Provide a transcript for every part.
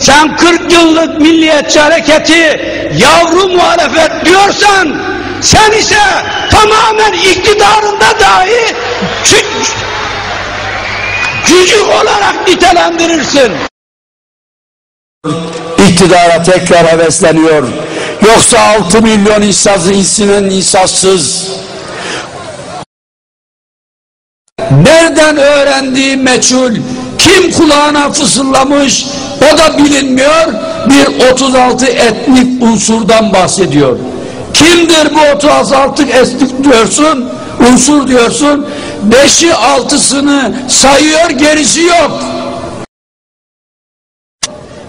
Sen 40 yıllık milliyetçi hareketi yavru muhalefet diyorsan sen ise tamamen iktidarında dahi cü- cücük olarak nitelendirirsin. iktidara tekrar hevesleniyor. Yoksa 6 milyon insaz, insinin insansız. Nereden öğrendiği meçhul, kim kulağına fısıldamış o da bilinmiyor. Bir 36 etnik unsurdan bahsediyor. Kimdir bu 36 etnik diyorsun, unsur diyorsun. Beşi altısını sayıyor gerisi yok.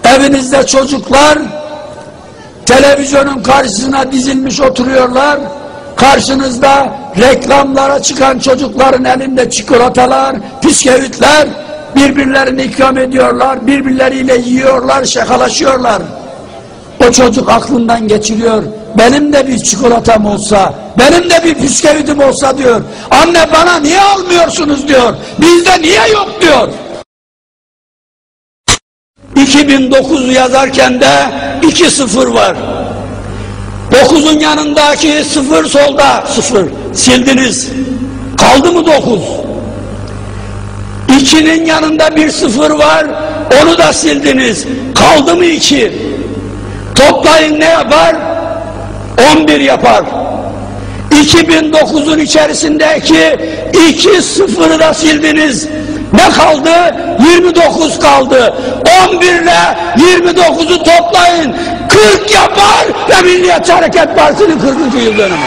Evinizde çocuklar televizyonun karşısına dizilmiş oturuyorlar. Karşınızda reklamlara çıkan çocukların elinde çikolatalar, bisküvitler birbirlerini ikram ediyorlar, birbirleriyle yiyorlar, şakalaşıyorlar. O çocuk aklından geçiriyor. Benim de bir çikolatam olsa, benim de bir bisküvitim olsa diyor. Anne bana niye almıyorsunuz diyor. Bizde niye yok diyor. 2009 yazarken de 2 sıfır var. 9'un yanındaki sıfır solda sıfır. Sildiniz. Kaldı mı 9? 2'nin yanında bir sıfır var. Onu da sildiniz. Kaldı mı 2? Toplayın ne yapar? 11 yapar. 2009'un içerisindeki 2 sıfırı da sildiniz. Ne kaldı? 29 kaldı. 11 ile 29'u toplayın. 40 yapar ve Milliyetçi Hareket Partisi'nin 40. yıl dönümü.